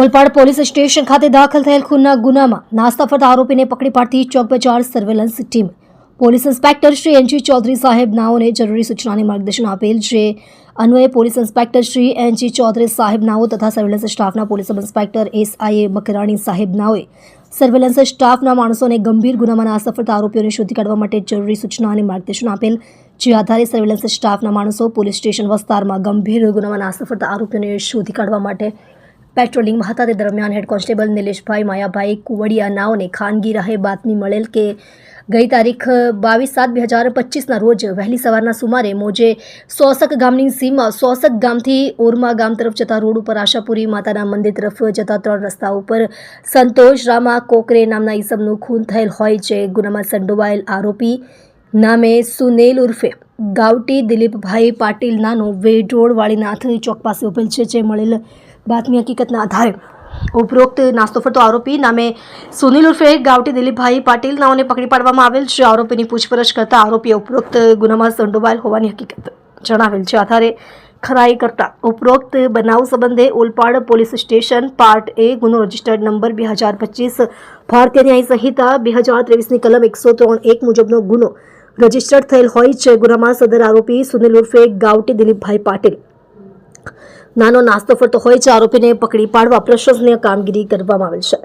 Olpad police station ખાતે દાખલ થયેલ ખૂનના ગુનામાં નાસ્તા ફરતા આરોપીને પકડી પાડતી Chowk Bazaar surveillance team police inspector Shri N G Chaudhary સાહેબ નાઓને જરૂરી સૂચનાને માર્ગદર્શન આપેલ છે. અન્વયે police inspector Shri N G Chaudhary સાહેબ નાઓ તથા સર્વેલન્સ સ્ટાફના police inspector S I A Makrani સાહેબ નાઓએ સર્વેલન્સ સ્ટાફના માણસોને ગંભીર ગુનામાં અસફળતા આરોપીઓને શોધી કાઢવા માટે જરૂરી સૂચના અને માર્ગદર્શન આપેલ જે આધારે સર્વેલન્સ સ્ટાફના માણસો પોલીસ સ્ટેશન વિસ્તારમાં ગંભીર ગુનામાં અસફળતા આરોપીઓને શોધી કાઢવા માટે પેટ્રોલિંગમાં હતા તે દરમિયાન હેડ કોન્સ્ટેબલ નિલેશભાઈ માયાભાઈ કુવડિયા નાઓને ખાનગી રાહે બાતમી મળેલ કે ગઈ તારીખ બાવીસ સાત બે હજાર પચીસના રોજ વહેલી સવારના સુમારે મોજે સોસક ગામની સીમમાં સોસક ગામથી ઓરમા ગામ તરફ જતા રોડ ઉપર આશાપુરી માતાના મંદિર તરફ જતા ત્રણ રસ્તા ઉપર સંતોષ રામા કોકરે નામના ઈસમનું ખૂન થયેલ હોય છે. ગુનામાં સંડોવાયેલ આરોપી નામે સુનેલ ઉર્ફે. ગાવટી દિલીપભાઈ પાટીલ નાનો વેઢોળવાળી નાથ ચોક પાસે ઉભેલ છે, જે મળેલ બાતમી હકીકતના આધારે ઉપરોક્ત નાસ્તો ફરતો આરોપી નામે સુનિલ ઉર્ફે ગાવટી દિલીપભાઈ પાટીલ નાઓને પકડી પાડવામાં આવેલ છે. આરોપીની પૂછપરછ કરતા આરોપીએ ઉપરોક્ત ગુનામાં સંડોવાયેલ હોવાની હકીકત જણાવેલ છે. આધારે ખરાઈ કરતા ઉપરોક્ત બનાવ સંબંધે Olpad police station part A ગુનો રજિસ્ટર્ડ નંબર બે હજાર પચીસ, ભારતીય ન્યાય સંહિતા બે હજાર ત્રેવીસની કલમ એકસો ત્રણ એક મુજબનો ગુનો રજિસ્ટર્ડ થયેલ હોય છે. ગુનામાં સદર આરોપી સુનિલ ઉર્ફે ગાવટી દિલીપભાઈ પાટીલ નાનો નાસ્તો ફરતો હોય છે આરોપીને પકડી પાડવા પ્રશંસનીય કામગીરી કરવામાં આવેલ છે.